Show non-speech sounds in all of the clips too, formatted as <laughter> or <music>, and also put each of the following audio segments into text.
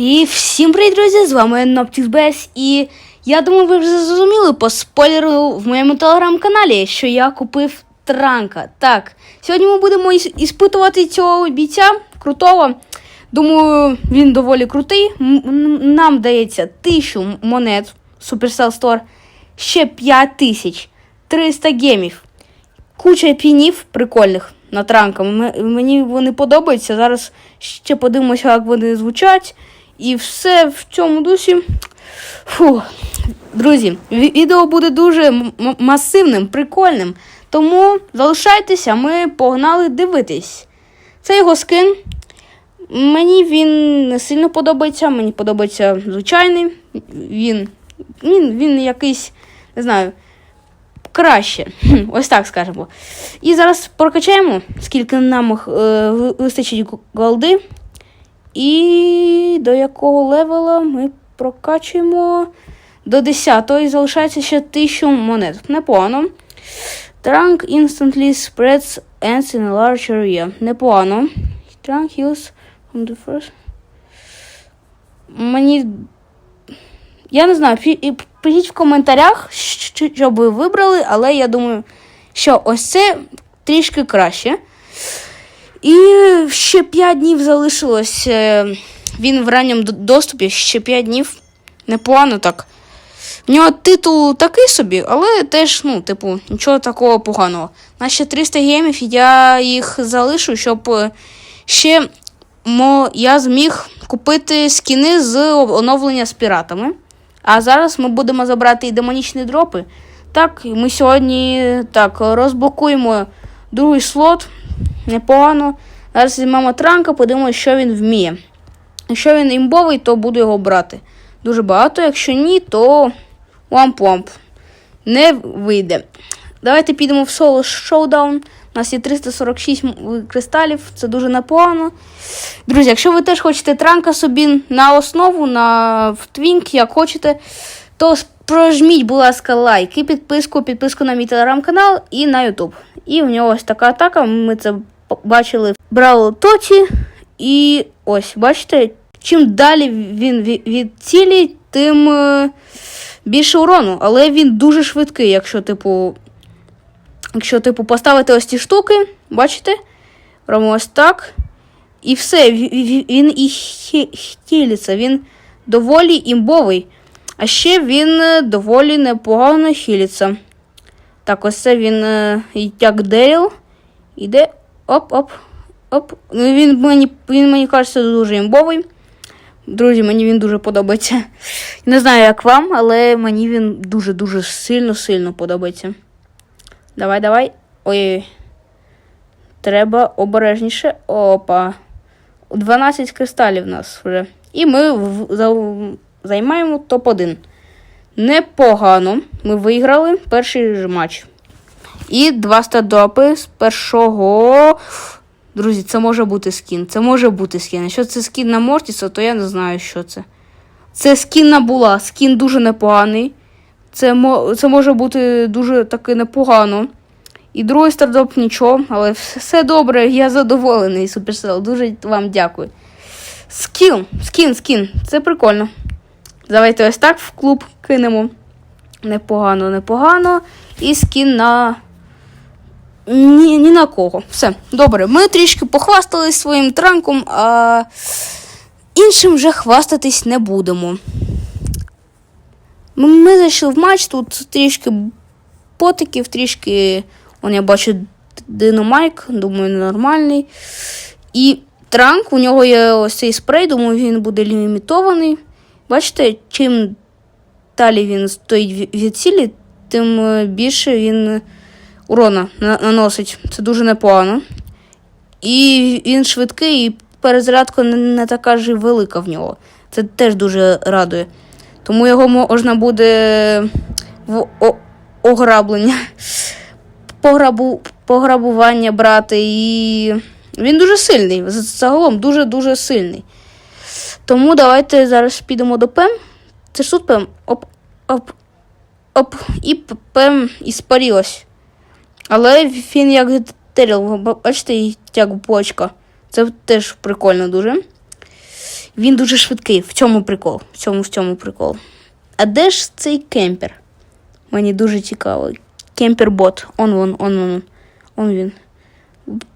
І всім привіт, друзі! З вами NoptixBS і я думаю, ви вже зрозуміли по спойлеру в моєму телеграм-каналі, що я купив транка. Так, сьогодні ми будемо іспитувати цього бійця крутого. Думаю, він доволі крутий. Нам дається 1000 монет Supercell Store, ще 5000, 300 гемів, куча пінів прикольних на транка. Мені вони подобаються. Зараз ще подивимося, як вони звучать. І все в цьому дусі. Фу. Друзі, відео буде дуже масивним, прикольним. Тому залишайтеся, ми погнали дивитись. Це його скин. Мені він не сильно подобається, мені подобається звичайний. Він, він, він якийсь, не знаю, краще. Ось так скажемо. І зараз прокачаємо, скільки нам е, вистачить голди. І до якого левела ми прокачуємо до 10 і залишається ще 1000 монет. Непогано. Trunk instantly spreads ants in a large area. Непогано. Trunk heals from the first. Мені. Я не знаю, пишіть в коментарях, що ви вибрали, але я думаю, що ось це трішки краще. І ще 5 днів залишилось. е, Він в ранньому доступі, ще 5 днів. Непогано так. В нього титул такий собі, але теж, ну, типу, нічого такого поганого. На ще 300 гемів я їх залишу, щоб е, ще мо, я зміг купити скіни з оновлення з піратами. А зараз ми будемо забрати і демонічні дропи. Так, ми сьогодні так розблокуємо другий слот. Непогано. Зараз візьмемо транка, подивимося, що він вміє. Якщо він імбовий, то буду його брати. Дуже багато. Якщо ні, то ламп-ламп. Не вийде. Давайте підемо в соло шоудаун. У нас є 346 кристалів, це дуже непогано. Друзі, якщо ви теж хочете транка собі на основу, на твінк, як хочете, то прожміть, будь ласка, лайк і підписку, підписку на мій телеграм-канал і на Ютуб. І в нього ось така атака. Ми це бачили. Брало Тоті. І ось, бачите, чим далі він ві- від цілі, тим е, більше урону. Але він дуже швидкий, якщо, типу, якщо, типу, поставити ось ці штуки, бачите? Робимо ось так. І все, ві- ві- він і хі- хілиться, він доволі імбовий. А ще він е, доволі непогано хілиться. Так, ось це він е, як Дейл. Іде. Оп-оп. Оп. Ну, він мені, він мені кажеться дуже імбовий. Друзі, мені він дуже подобається. Не знаю, як вам, але мені він дуже-дуже сильно-сильно подобається. Давай, давай. Ой. Треба обережніше. Опа. 12 кристалів в нас вже. І ми займаємо топ-1. Непогано. Ми виграли перший матч. І два стадопи з першого. Друзі, це може бути скін. Це може бути скін. Якщо це скін на Мортіса, то я не знаю, що це. Це скін на була. Скін дуже непоганий. Це, це може бути дуже таки непогано. І другий стардоп нічого, але все- добре, я задоволений, Supercell. Дуже вам дякую. Скін, скін, скін. Це прикольно. Давайте ось так в клуб кинемо. Непогано, непогано. І скін на. Ні, ні на кого. Все, добре. Ми трішки похвастались своїм транком, а іншим вже хвастатись не будемо. Ми, зайшли в матч, тут трішки потиків, трішки. Он я бачу динамайк, думаю, нормальний. І транк, у нього є ось цей спрей, думаю, він буде лімітований. Бачите, чим далі він стоїть від цілі, тим е, більше він урона наносить. Це дуже непогано. І він швидкий, і перезарядка не, така ж велика в нього. Це теж дуже радує. Тому його можна буде в ограблення, <laughs> пограбу, пограбування брати. І він дуже сильний. Загалом дуже-дуже сильний. Тому давайте зараз підемо до ПЕМ. Це ж тут ПЕМ. Оп, оп, оп. І п- ПЕМ іспарілась. Але він як Теріл, бачите, як бочка. Це теж прикольно дуже. Він дуже швидкий. В цьому прикол. В цьому в цьому прикол. А де ж цей кемпер? Мені дуже цікаво. Кемпер-бот. Он вон, он он. Он він.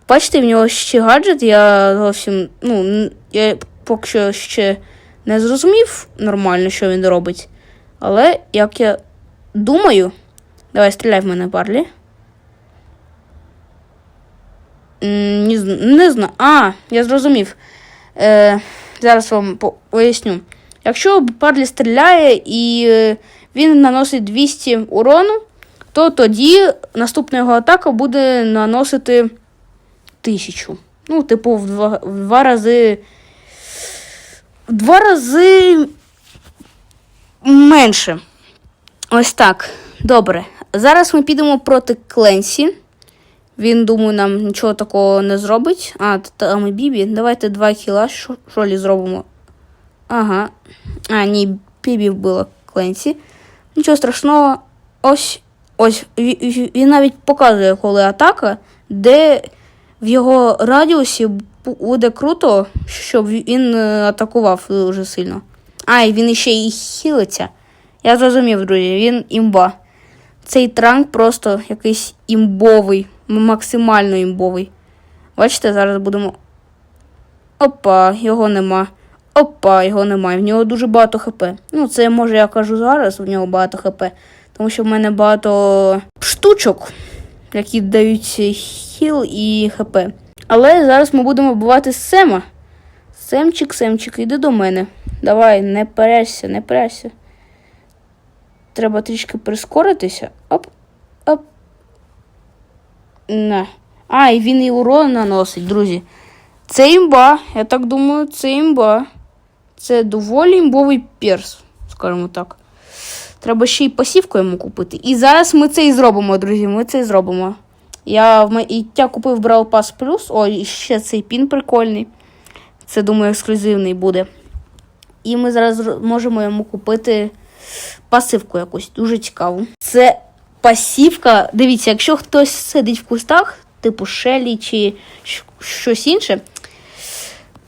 Бачите, в нього ще гаджет, я зовсім. Ну, я поки що ще не зрозумів нормально, що він робить. Але як я думаю. Давай, стріляй в мене, Барлі. Не, не знаю. А, я зрозумів. Е, зараз вам поясню. Якщо Барлі стріляє і е, він наносить 200 урону, то тоді наступна його атака буде наносити 1000. Ну, типу, в два, в два рази. В два рази менше. Ось так. Добре. Зараз ми підемо проти Кленсі. Він, думаю, нам нічого такого не зробить. А, там і Бібі. Давайте два кіла, що зробимо. Ага. А, ні, Бібі вбила Кленсі. Нічого страшного. Ось. Ось. ві- ві- Він навіть показує, коли атака, де в його радіусі буде круто, щоб він е, атакував дуже сильно. А, і він іще і хілиться. Я зрозумів, друзі, він імба. Цей транк просто якийсь імбовий, максимально імбовий. Бачите, зараз будемо. Опа, його нема. Опа, його немає. В нього дуже багато хп. Ну, це може я кажу зараз, в нього багато хп. Тому що в мене багато штучок, які дають хіл і хп. Але зараз ми будемо вбивати Сема. Семчик, Семчик, іди до мене. Давай, не перешся, не перешся. Треба трішки прискоритися. Оп, оп. На. А, і він і урон наносить, друзі. Це імба, я так думаю, це імба. Це доволі імбовий перс, скажімо так. Треба ще й пасівку йому купити. І зараз ми це і зробимо, друзі. Ми це і зробимо. Я в я купив Brawl Pass Plus. О, і ще цей пін прикольний. Це, думаю, ексклюзивний буде. І ми зараз можемо йому купити пасивку якусь дуже цікаву. Це пасівка. Дивіться, якщо хтось сидить в кустах, типу Шелі чи щось інше,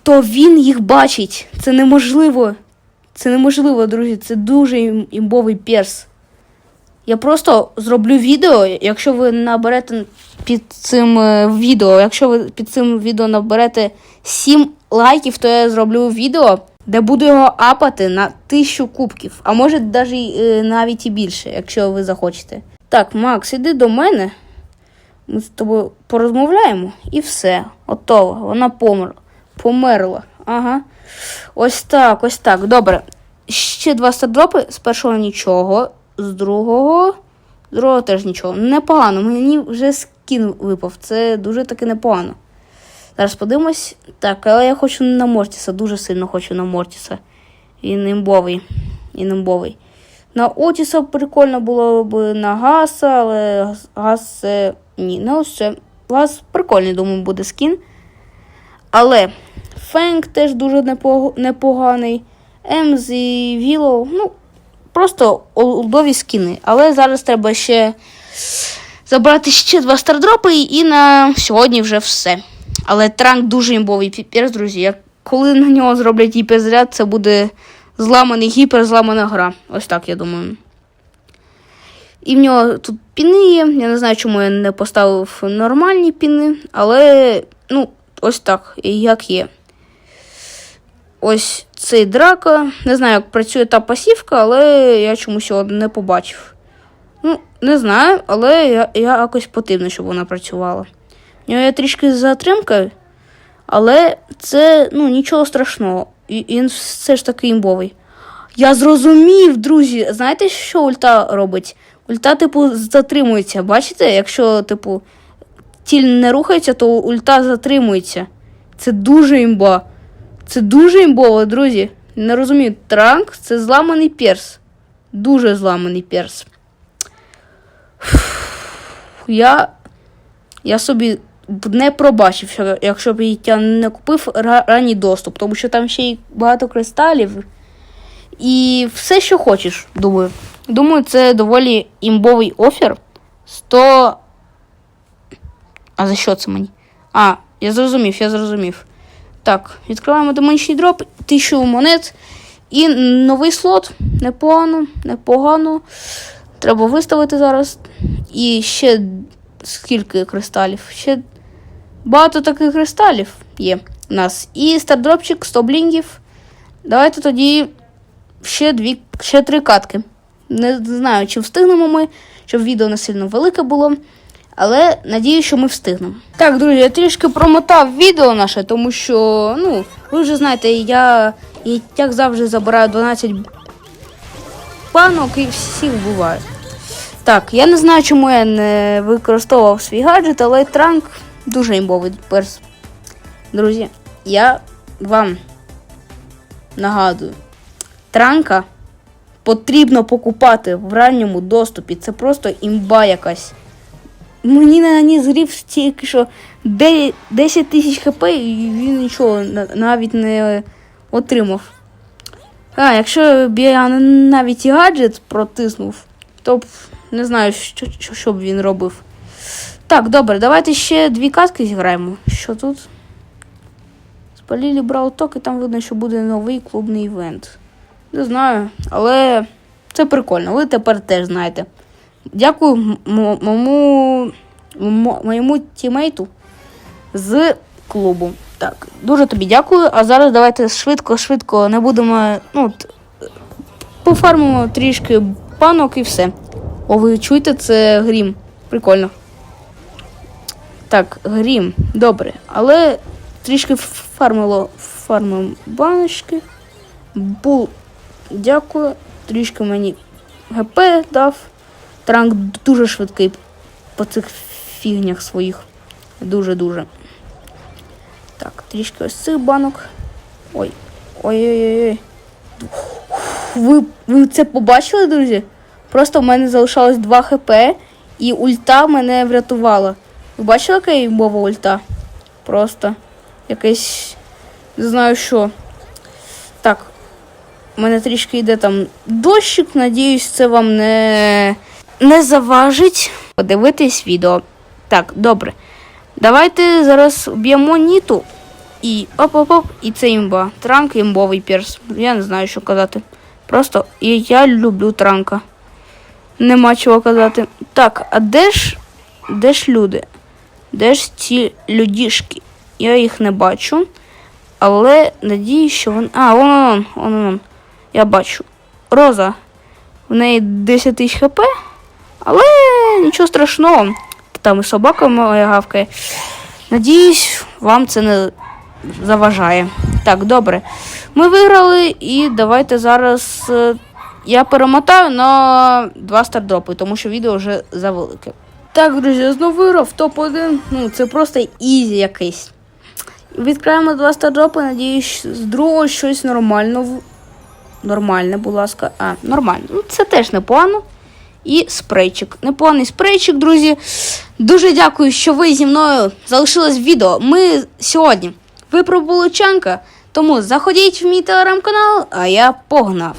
то він їх бачить. Це неможливо. Це неможливо, друзі. Це дуже імбовий перс. Я просто зроблю відео, якщо ви наберете під цим е, відео, якщо ви під цим відео наберете 7 лайків, то я зроблю відео, де буду його апати на 1000 кубків, а може навіть, навіть і більше, якщо ви захочете. Так, Макс, іди до мене. Ми з тобою порозмовляємо і все. Готово. Вона померла. Померла. Ага. Ось так, ось так. Добре. Ще два стардропи. З першого нічого. З другого. З другого теж нічого. Непогано. Мені вже скін випав. Це дуже таки непогано. Зараз подивимось. Так, але я хочу на Мортіса. Дуже сильно хочу на Мортіса. Він імбовий. Він імбовий. На Отіса прикольно було б на Гаса, але Гас- це. Ні, не ось це. Гас прикольний, думаю, буде скін. Але Фенк теж дуже непоганий. Емз і Вілоу, ну, просто олдові скіни. Але зараз треба ще забрати ще два стардропи, і на сьогодні вже все. Але транк дуже імбовий піпець, друзі. Коли на нього зроблять гіперзаряд, це буде зламаний гіпер, зламана гра. Ось так, я думаю. І в нього тут піни є. Я не знаю, чому я не поставив нормальні піни, але ну, ось так, як є. Ось цей драка. Не знаю, як працює та пасівка, але я чомусь його не побачив. Ну, не знаю, але я, я якось потрібно, щоб вона працювала. У нього є трішки затримка, але це ну, нічого страшного. І він все ж таки імбовий. Я зрозумів, друзі. Знаєте, що ульта робить? Ульта, типу, затримується. Бачите, якщо, типу, ціль не рухається, то ульта затримується. Це дуже імба. Це дуже імбово, друзі. Не розумію, транк це зламаний перс. Дуже зламаний перс. Я, я собі не пробачив, що- якщо б я не купив ранній доступ, тому що там ще й багато кристалів. І все, що хочеш, думаю. Думаю, це доволі імбовий офер. 100. А за що це мені? А, я зрозумів, я зрозумів. Так, відкриваємо домашній дроп, тисячу монет і новий слот. Непогано, непогано. Треба виставити зараз. І ще скільки кристалів? Ще багато таких кристалів є у нас. І стардропчик 100 блінгів. Давайте тоді ще дві, ще три катки. Не знаю, чи встигнемо ми, щоб відео не сильно велике було. Але надію, що ми встигнемо. Так, друзі, я трішки промотав відео наше, тому що, ну, ви вже знаєте, я і як завжди забираю 12 банок і всіх буває. Так, я не знаю, чому я не використовував свій гаджет, але транк дуже імбовий перс. Друзі, я вам нагадую, транка потрібно покупати в ранньому доступі. Це просто імба якась. Мені на наніс грів тільки що 10 тисяч хп, і він нічого навіть не отримав. А, якщо б я навіть і гаджет протиснув, то б не знаю, що, що, що б він робив. Так, добре, давайте ще дві катки зіграємо. Що тут? Спалілі Брауток, і там видно, що буде новий клубний івент. Не знаю, але це прикольно. Ви тепер теж знаєте. Дякую моєму, мо- моєму тімейту з клубу. Так, дуже тобі дякую. А зараз давайте швидко-швидко не будемо. Ну, пофармимо трішки панок і все. О, ви чуєте, це грім. Прикольно. Так, грім, добре. Але трішки фармило фармимо баночки. Бул, дякую. Трішки мені ГП дав. Транк дуже швидкий по цих фігнях своїх. Дуже-дуже. Так, трішки ось цих банок. Ой. Ой-ой-ой. Ви, ви це побачили, друзі? Просто в мене залишалось 2 хп, і ульта мене врятувала. Ви бачили, яка імбова ульта? Просто якесь. Не знаю що. Так. У мене трішки йде там дощик, надіюсь, це вам не, не заважить подивитись відео. Так, добре. Давайте зараз б'ємо ніту. І оп-оп-оп, і це імба. Транк імбовий перс. Я не знаю, що казати. Просто і я люблю транка. Нема чого казати. Так, а де ж. Де ж люди? Де ж ці людішки? Я їх не бачу. Але надію, що вони. А, вон вон, вон, вон. Я бачу. Роза. В неї 10 тисяч хп. Але нічого страшного. Там і собака моя гавкає. Надіюсь, вам це не заважає. Так, добре. Ми виграли, і давайте зараз е, я перемотаю на два стардропи, тому що відео вже завелике. Так, друзі, я знову виграв топ-1. Ну, це просто ізі якийсь. Відкриємо два стардропи, надіюсь, з другого щось нормально. Нормальне, будь ласка. А, нормально. Ну, це теж непогано. І спрейчик. Непоганий спрейчик, друзі. Дуже дякую, що ви зі мною залишились в відео. Ми сьогодні випробували чанка. Тому заходіть в мій телеграм-канал, а я погнав.